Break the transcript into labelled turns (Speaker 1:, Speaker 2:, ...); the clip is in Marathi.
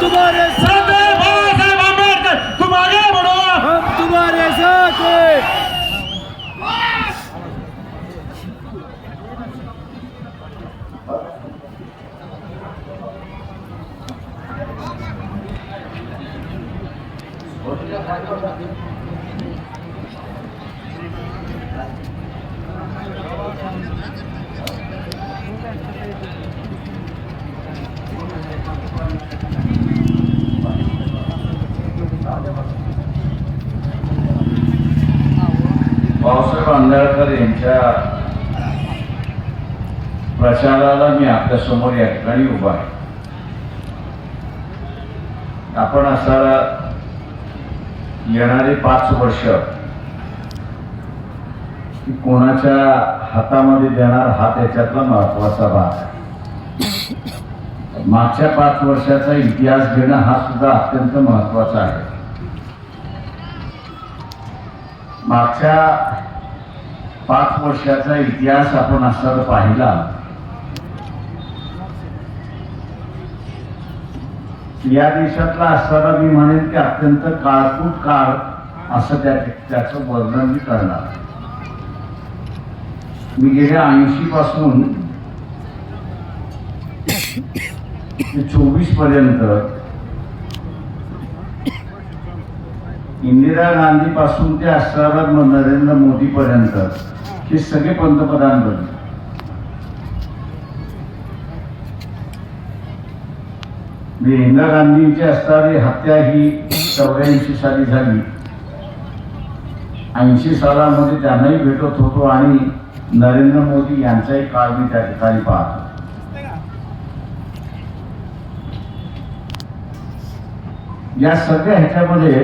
Speaker 1: तुम्हारे साथ
Speaker 2: सरदार बाबासाहेब आंबेडकर तुम आगे बढ़ो
Speaker 1: हम तुम्हारे साथ हैं
Speaker 3: भाऊसाहेब आंधळकर यांच्या प्रचाराला मी आपल्यासमोर या ठिकाणी उभा आहे. आपण असणारा येणारे पाच वर्ष कोणाच्या हातामध्ये देणार हा त्याच्यातला महत्त्वाचा भाग आहे. मागच्या पाच वर्षाचा इतिहास घेणं हा सुद्धा अत्यंत महत्त्वाचा आहे. मागच्या पाच वर्षाचा इतिहास आपण असा पाहिला या देशातला असताना मी म्हणेन की अत्यंत काळकूट काळ असं त्या त्याचं वर्णन मी करणार. मी गेल्या ऐंशी पासून ते चोवीसपर्यंत इंदिरा गांधी पासून ते असणारा नरेंद्र मोदी पर्यंत हे सगळे पंतप्रधान बनले. म्हणजे इंदिरा गांधींची असणारी हत्या ही चौऱ्याऐंशी साली झाली. ऐंशी सालामध्ये त्यांनाही भेटत होतो आणि नरेंद्र मोदी यांचाही काळ मी त्या ठिकाणी पाहतो. या सगळ्या ह्याच्यामध्ये